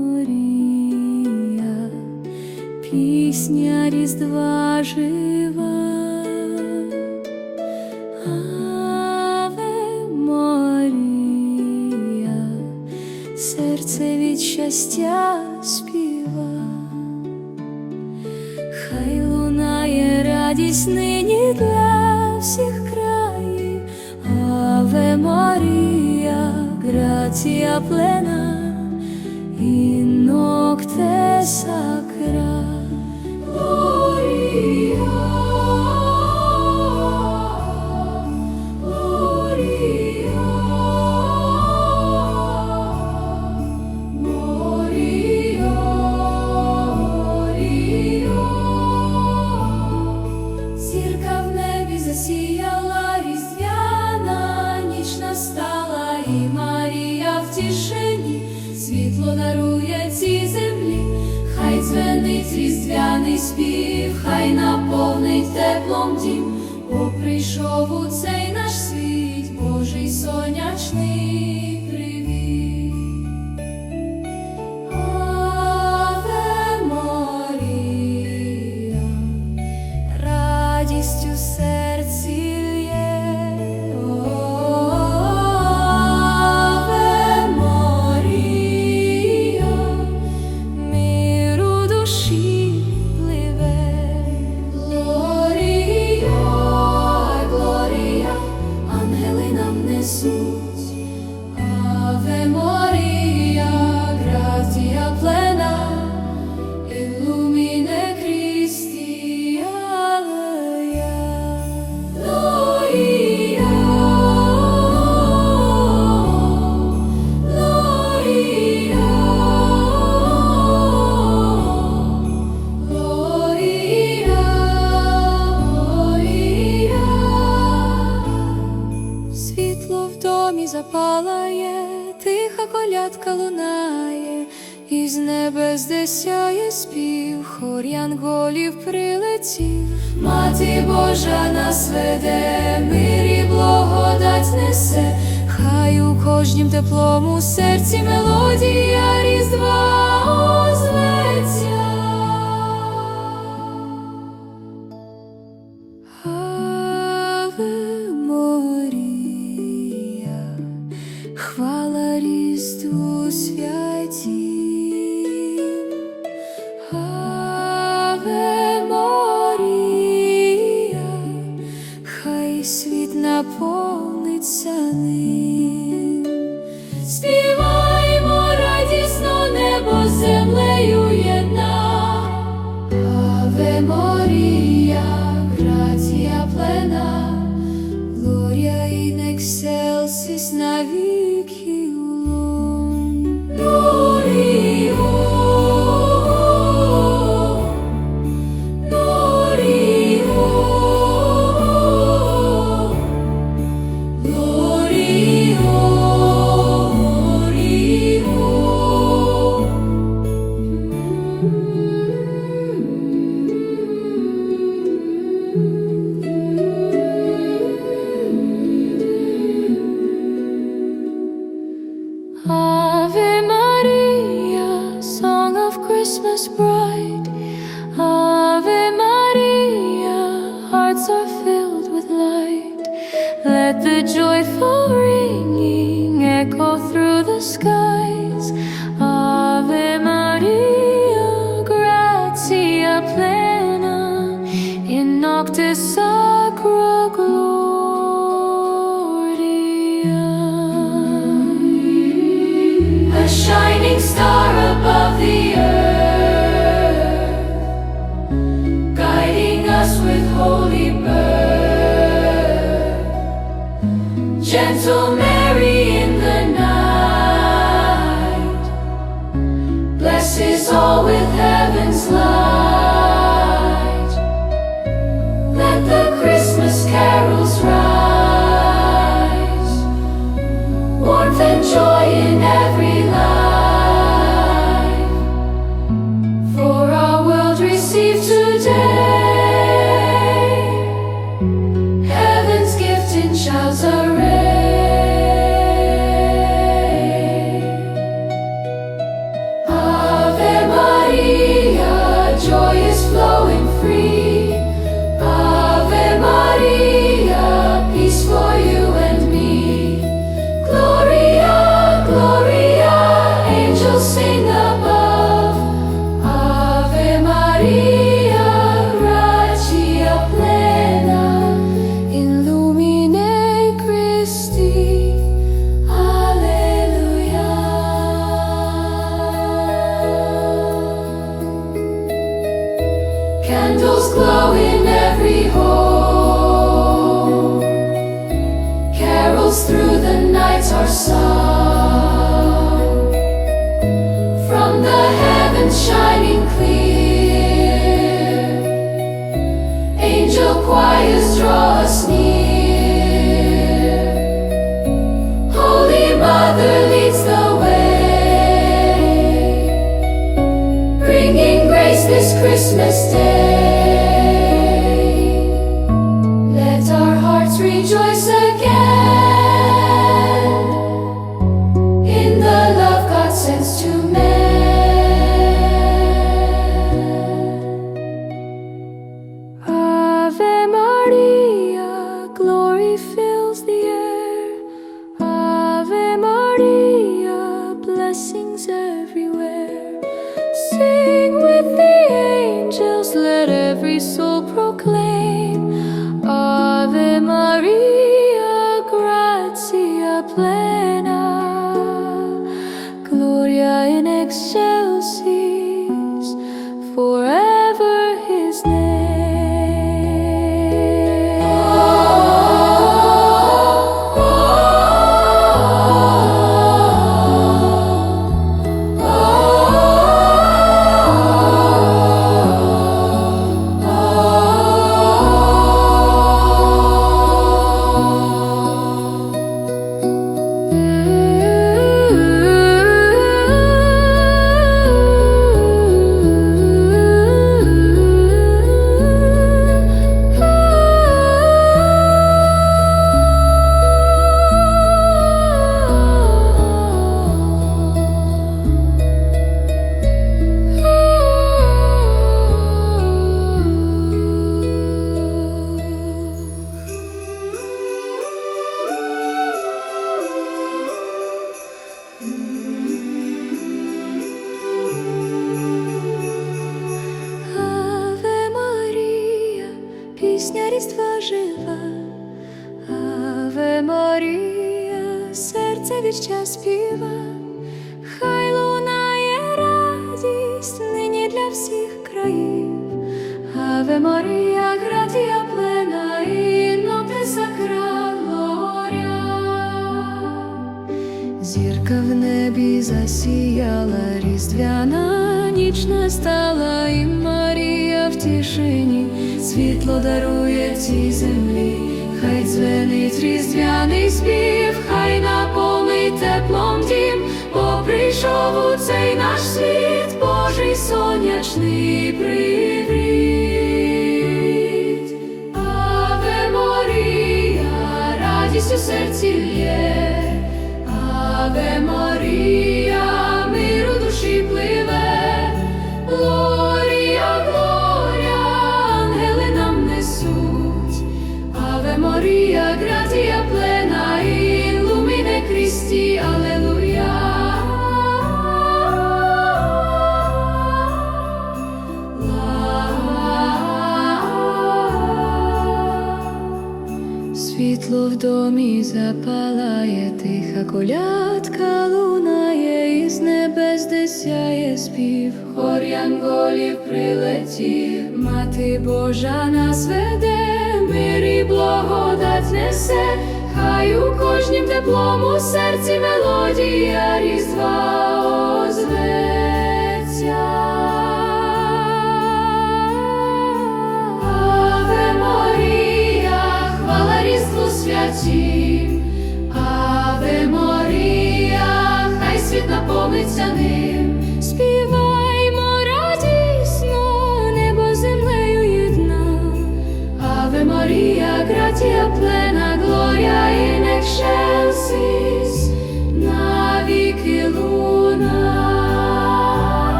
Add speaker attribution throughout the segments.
Speaker 1: Марія, пісня різдва жива, серце від щастя. くて桜 спів, хай наповнить теплом дім, бо прийшов у цей наш світ, Божий сонячний. світло в домі запалає, тиха колядка лунає, і з небес десяє спів, хорян голів прилетів, мати Божа нас веде, мир і благодать несе, хай у кожнім теплому серці мелодія різдва. joyful reason. gentle man. glow in every home. Carols through the nights are sung from the heavens shining clear. Angel choirs draw us near. Holy Mother leads the way, bringing grace this Christmas day. Засіяла, різдвяна ніч настала, і Марія в тишині світло дарує цій землі, хай дзвенить різдвяний спів, хай наповнить теплом дім, бо прийшов у цей наш світ, Божий сонячний привіт. Аве Марія, радість у серці лє. Аве Марія, колядка лунає, із небес де спів, хор янголів прилетів, мати Божа нас веде, мир і благодать несе, хай у кожнім теплому серці мелодія різдва озветься. Аве Марія, хвала різдву святім, Аве Марія, хай світ наповниться ним,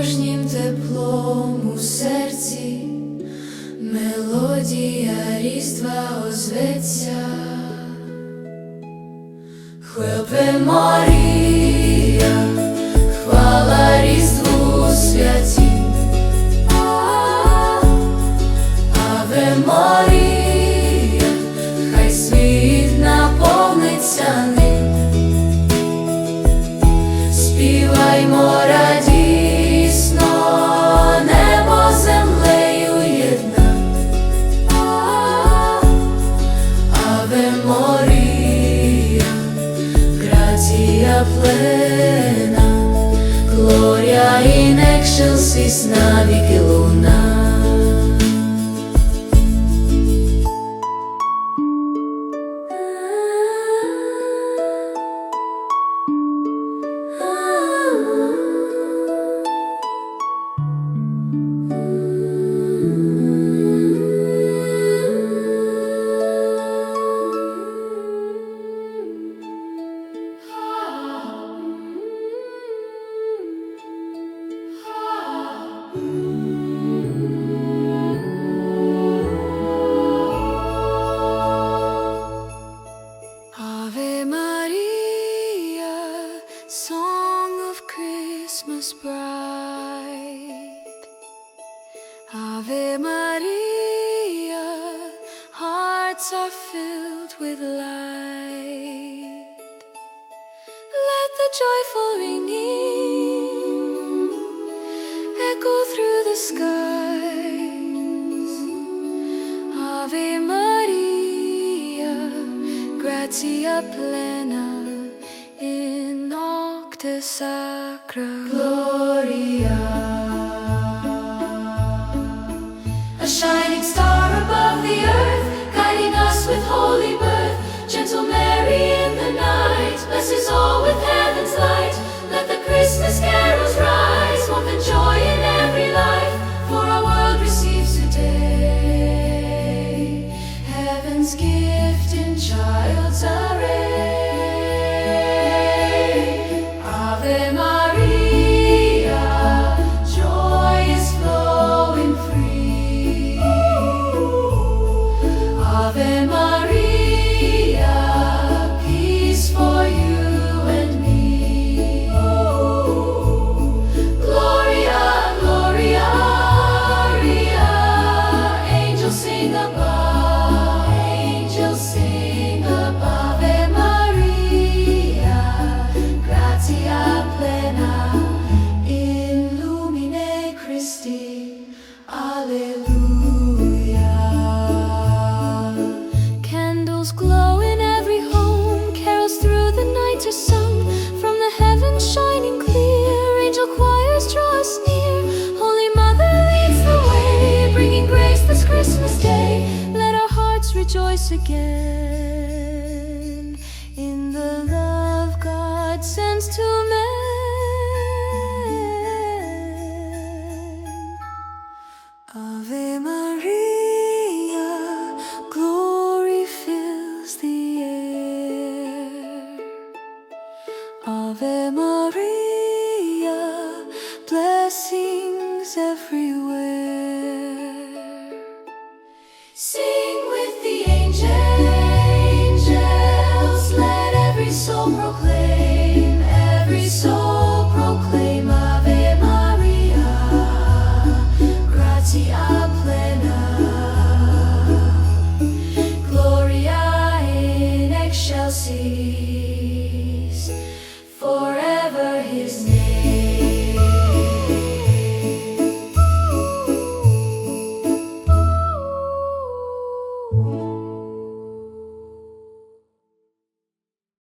Speaker 1: Кожнім теплом у серці, мелодія різдва озветься, хлопе морі. joyful ringing echo through the skies. Ave Maria, gratia plena in nocte sacra. Gloria again.